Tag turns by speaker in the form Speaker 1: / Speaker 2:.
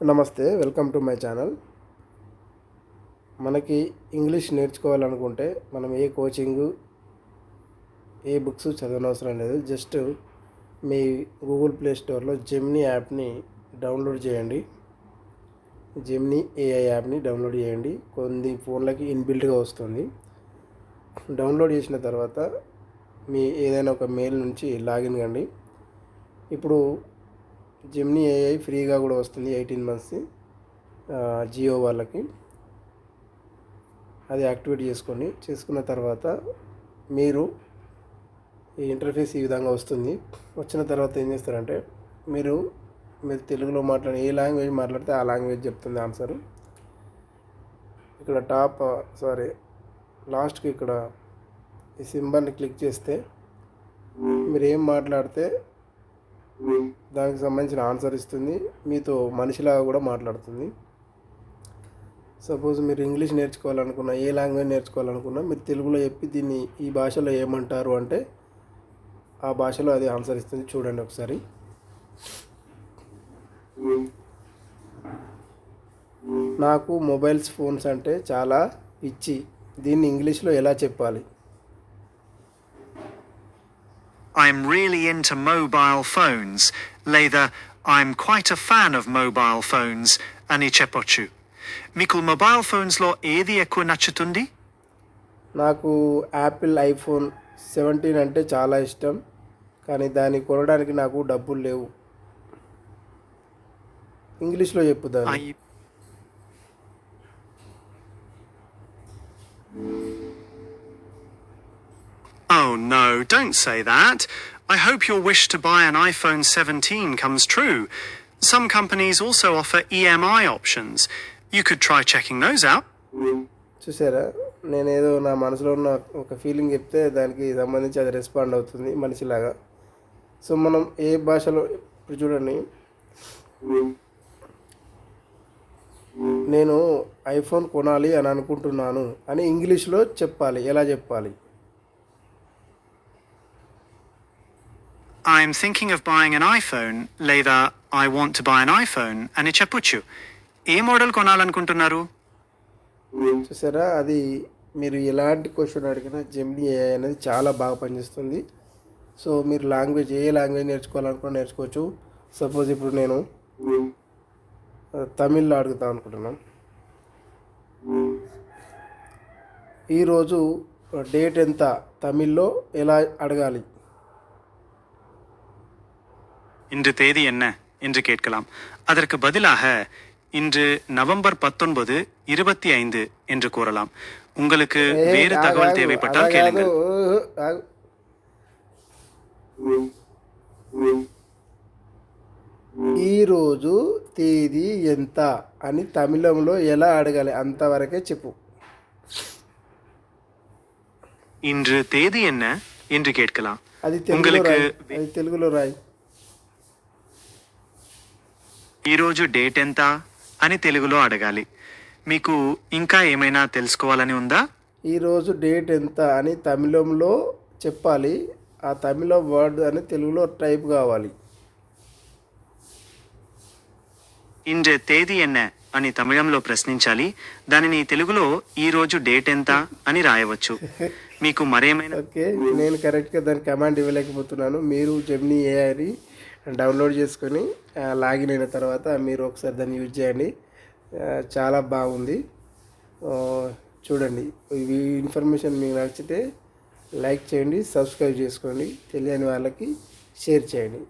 Speaker 1: నమస్తే welcome to my channel. మనకి English నేర్చుకోవాలనుకుంటే మనం ఏ కోచింగ్ ఏ బుక్స్ చదవనవసరం లేదు. జస్ట్ మీ గూగుల్ ప్లే స్టోర్లో జెమినీ యాప్ని డౌన్లోడ్ చేయండి. జెమినీ ఏఐ యాప్ని డౌన్లోడ్ చేయండి. కొన్ని ఫోన్లకి ఇన్బిల్ట్గా వస్తుంది. డౌన్లోడ్ చేసిన తర్వాత మీ ఏదైనా ఒక మెయిల్ నుంచి లాగిన్ కండి. ఇప్పుడు జెమ్నీ ఏఐ ఫ్రీగా కూడా వస్తుంది ఎయిటీన్ మంత్స్ జియో వాళ్ళకి. అది యాక్టివేట్ చేసుకోండి. చేసుకున్న తర్వాత మీరు ఈ ఇంటర్ఫేస్ ఈ విధంగా వస్తుంది. వచ్చిన తర్వాత ఏం చేస్తారంటే మీరు మీరు తెలుగులో మాట్లాడే ఏ లాంగ్వేజ్ మాట్లాడితే ఆ లాంగ్వేజ్ చెప్తుంది ఆన్సర్ ఇక్కడ టాప్ సారీ లాస్ట్కి ఇక్కడ ఈ సింబల్ని క్లిక్ చేస్తే మీరు ఏం మాట్లాడితే దానికి సంబంధించిన ఆన్సర్ ఇస్తుంది. మీతో మనిషిలాగా కూడా మాట్లాడుతుంది. సపోజ్ మీరు ఇంగ్లీష్ నేర్చుకోవాలనుకున్నా ఏ లాంగ్వేజ్ నేర్చుకోవాలనుకున్నా మీరు తెలుగులో చెప్పి దీన్ని ఈ భాషలో ఏమంటారు అంటే ఆ భాషలో అది ఆన్సర్ ఇస్తుంది. చూడండి ఒకసారి. నాకు మొబైల్స్ ఫోన్స్ అంటే చాలా ఇచ్చి దీన్ని ఇంగ్లీష్లో ఎలా చెప్పాలి?
Speaker 2: I'm really into mobile phones, లేదా I'm quite a fan of mobile phones. అని చెప్పొచ్చు మీకు మొబైల్ ఫోన్స్లో ఏది ఎక్కువ నచ్చుతుంది
Speaker 1: నాకు యాపిల్ ఐఫోన్ సెవెంటీన్ అంటే చాలా ఇష్టం కానీ దాన్ని కొనడానికి నాకు డబ్బులు లేవు ఇంగ్లీష్లో చెప్పు
Speaker 2: Oh no, don't say that. I hope your wish to buy an iPhone 17 comes true. Some companies also offer EMI options. You could try checking those out.
Speaker 1: చూసారా నేనేదో నా మనసులో ఉన్న ఒక ఫీలింగ్ చెప్తే దానికి సంబంధించి అది రెస్పాండ్ అవుతుంది మనిషిలాగా సో మనం ఏ భాషలో ఇప్పుడు చూడండి నేను ఐఫోన్ కొనాలి అని అనుకుంటున్నాను అని ఇంగ్లీష్లో చెప్పాలి ఎలా చెప్పాలి
Speaker 2: I'm thinking of buying an iPhone, లేదా I want to buy an iPhone అని చెప్పొచ్చు. ఏ మోడల్ కొనాలనుకుంటున్నారు?
Speaker 1: చూసారా? అది మీరు ఎలాంటి క్వశ్చన్ అడిగినా జెమిని ఏఐ అనేది చాలా బాగా పనిచేస్తుంది. సో మీరు లాంగ్వేజ్ ఏ లాంగ్వేజ్ నేర్చుకోవాలనుకున్నా నేర్చుకోవచ్చు. సపోజ్ ఇప్పుడు నేను తమిళ్ళో అడుగుతాను అనుకుంటున్నాను ఈరోజు డేట్ ఎంత? తమిళ్ళో ఎలా అడగాలి?
Speaker 2: இன்று தேதி என்ன என்று கேட்கலாம் அதற்கு பதிலாக இன்று நவம்பர் பத்தொன்பது இருபத்தி ஐந்து என்று கூறலாம் உங்களுக்கு
Speaker 1: ఏ,
Speaker 2: வேறு
Speaker 1: ఆగు,
Speaker 2: தகவல்
Speaker 1: ఆగు,
Speaker 2: தேவைப்பட்டால்
Speaker 1: ఆగు,
Speaker 2: கேளுங்கள்
Speaker 1: ఆగు, ఆగు. ఈరోజు తేదీ ఎంత అని తమిళంలో ఎలా అడగాలి అంతవరకే చెప్పు
Speaker 2: இன்று தேதி என்ன என்று கேட்கலாம்
Speaker 1: అది తెలుగులో
Speaker 2: உங்களுக்கு
Speaker 1: రాయి అది తెలుగులో
Speaker 2: ఈరోజు డేట్ ఎంత అని తెలుగులో అడగాలి. మీకు ఇంకా ఏమైనా తెలుసుకోవాలని ఉందా?
Speaker 1: ఈరోజు డేట్ ఎంత అని తమిళంలో చెప్పాలి. ఆ తమిళ వర్డ్ అని తెలుగులో టైప్ కావాలి.
Speaker 2: ఇంజ తేదీ ఎన్న అని తమిళంలో ప్రశ్నించాలి. దానిని తెలుగులో ఈ రోజు డేట్ ఎంత అని రాయవచ్చు. మీకు మరేమైనా
Speaker 1: ఓకే నేను కరెక్ట్గా దాని కమాండ్ ఇవ్వలేకపోతున్నాను. మీరు జెమినీ ఏఐని డౌన్లోడ్ చేసుకొని లాగిన్ అయిన తర్వాత మీరు ఒకసారి దాన్ని యూజ్ చేయండి. చాలా బాగుంది. చూడండి ఈ ఇన్ఫర్మేషన్ మీకు నచ్చితే లైక్ చేయండి సబ్స్క్రైబ్ చేసుకోండి తెలియని వాళ్ళకి షేర్ చేయండి.